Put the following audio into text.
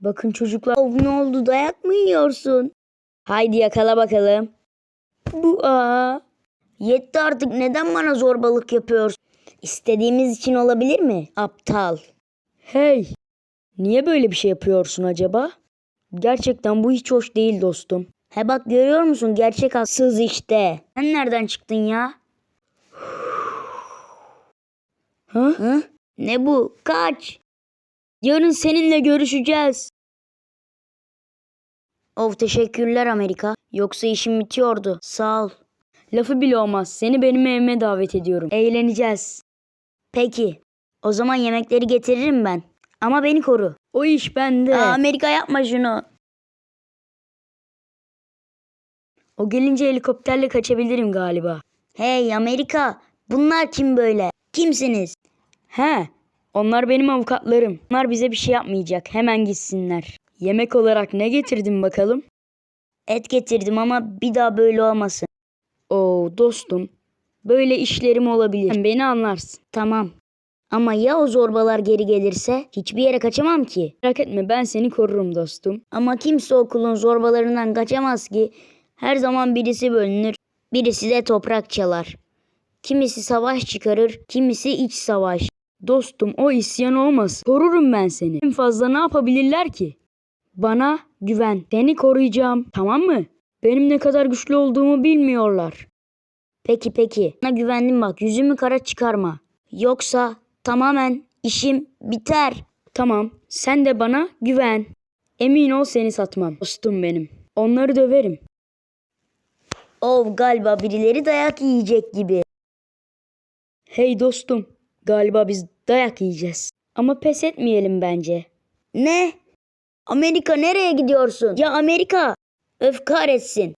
Bakın çocuklar. Of ne oldu dayak mı yiyorsun? Haydi yakala bakalım. Bu aa. Yetti artık neden bana zorbalık yapıyorsun? İstediğimiz için olabilir mi? Aptal. Hey. Niye böyle bir şey yapıyorsun acaba? Gerçekten bu hiç hoş değil dostum. He bak görüyor musun gerçek haksız işte. Sen nereden çıktın ya? Ha? Hı? Ne bu? Kaç. Yarın seninle görüşeceğiz. Of teşekkürler Amerika. Yoksa işim bitiyordu. Sağ ol. Lafı bile olmaz. Seni benim evime davet ediyorum. Eğleneceğiz. Peki. O zaman yemekleri getiririm ben. Ama beni koru. O iş bende. Aa, Amerika yapma şunu. O gelince helikopterle kaçabilirim galiba. Hey Amerika. Bunlar kim böyle? Kimsiniz? He. Onlar benim avukatlarım. Onlar bize bir şey yapmayacak. Hemen gitsinler. Yemek olarak ne getirdin bakalım? Et getirdim ama bir daha böyle olmasın. Oo dostum. Böyle işlerim olabilir. Sen beni anlarsın. Tamam. Ama ya o zorbalar geri gelirse? Hiçbir yere kaçamam ki. Merak etme ben seni korurum dostum. Ama kimse okulun zorbalarından kaçamaz ki. Her zaman birisi bölünür, birisi de toprak çalar. Kimisi savaş çıkarır, kimisi iç savaş. Dostum o isyan olmaz. Korurum ben seni. En fazla ne yapabilirler ki? Bana güven. Seni koruyacağım. Tamam mı? Benim ne kadar güçlü olduğumu bilmiyorlar. Peki peki. Bana güvendim bak. Yüzümü kara çıkarma. Yoksa tamamen işim biter. Tamam. Sen de bana güven. Emin ol seni satmam. Dostum benim. Onları döverim. Of galiba birileri dayak yiyecek gibi. Hey dostum. Galiba biz dayak yiyeceğiz. Ama pes etmeyelim bence. Ne? Amerika nereye gidiyorsun? Ya Amerika! Öf kahretsin.